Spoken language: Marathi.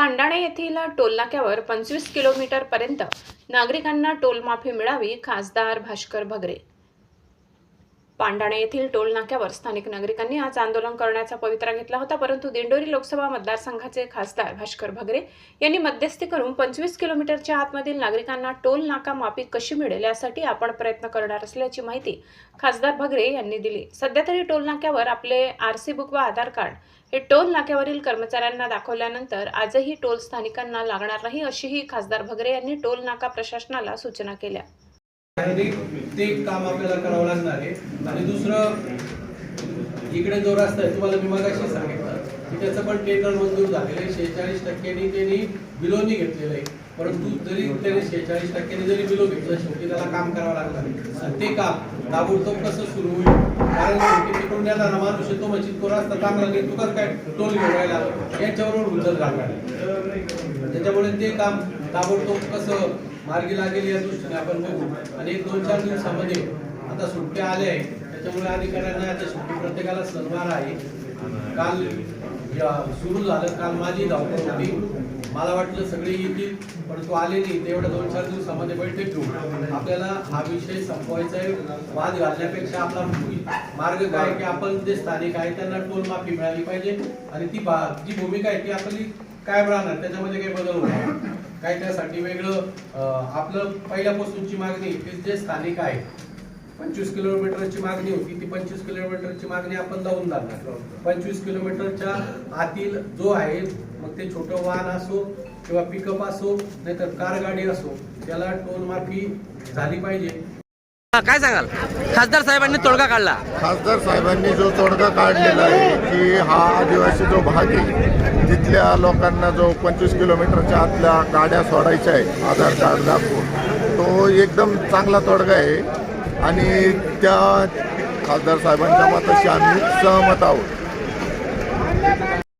पांडाणे येथील टोलनाक्यावर पंचवीस किलोमीटरपर्यंत नागरिकांना टोलमाफी मिळावी खासदार भास्कर भगरे पांडाणे येथील टोल नाक्यावर स्थानिक नागरिकांनी आज आंदोलन करण्याचा पवित्रा घेतला होता परंतु दिंडोरी लोकसभा मतदारसंघाचे खासदार भास्कर भगरे यांनी मध्यस्थी करून पंचवीस किलोमीटरच्या आतमधील नागरिकांना टोल नाका माफी कशी मिळेल यासाठी आपण प्रयत्न करणार असल्याची माहिती खासदार भगरे यांनी दिली. सध्या तरी टोल नाक्यावर आपले आरसी बुक व आधार कार्ड हे टोल नाक्यावरील कर्मचाऱ्यांना दाखवल्यानंतर आजही टोल स्थानिकांना लागणार नाही अशीही खासदार भगरे यांनी टोल नाका प्रशासनाला सूचना केल्या. ते काम आपल्याला करावं लागणार आहे. आणि दुसरं इकडे जो रस्ता आहे तुम्हाला मी मगाशी सांगितलं की त्याचं पण टेंडर मंजूर झालेलं आहे. शेहेचाळीस टक्क्यांनी त्यांनी बिलोनी घेतलेलं आहे. परंतु जरी त्याने शेहेचाळीस टक्क्यांनी जरी बिलो घेतलं शेवटी त्याला काम करावं लागणार आहे. आणि ते काम ताबडतोब कसं सुरू होईल? कारण शेवटी तिकडून येणारा माणूस येतो म्हणजे तो रस्ता चांगला नाही तू काय टोल घेऊन राहिला याच्याबरोबर उलझत राहणार त्याच्यामुळे ते काम ताबडतोब कसं मार्गी लागेल या दृष्टीने आपण बघू. आणि एक दोन चार दिवसामध्ये आता सुट्ट्या आल्या आहेत त्याच्यामुळे अधिकाऱ्यांना आता सुट्टी प्रत्येकाला सणवार आहे. काल सुरू झालं. काल माझी धावपळ होती. मला वाटलं सगळे येतील परंतु आले नाही. तेवढ्या दोन चार दिवसामध्ये बैठक घेऊ आपल्याला हा विषय संपवायचा आहे. वाद घालण्यापेक्षा आपला मार्ग काय आहे की आपण जे स्थानिक आहे त्यांना टोल माफी मिळाली पाहिजे. आणि ती जी भूमिका आहे ती आपली काय राहणार. त्याच्यामध्ये काही बदल होणार काय त्यासाठी वेगळं आपलं पहिल्यापासूनची मागणी की जे स्थानिक आहे पंचवीस किलोमीटरची मागणी होती ती पंचवीस किलोमीटरची मागणी आपण लावून जाणार. पंचवीस किलोमीटरच्या आतील जो आहे मग ते छोटं वाहन असो किंवा पिकअप असो नाहीतर कार गाडी असो त्याला टोल माफी झाली पाहिजे. काय सांगाल? खासदार साहेबांनी तोडगा काढला. खासदार साहेबांनी जो तोडगा काढलेला आहे की हा आदिवासी जो भाग आहे तिथल्या लोकांना जो पंचवीस किलोमीटरच्या आतल्या गाड्या सोडायच्या आहेत आधार कार्ड दाखवून तो एकदम चांगला तोडगा आहे. आणि त्या खासदार साहेबांच्या मताशी आम्ही सहमत आहोत.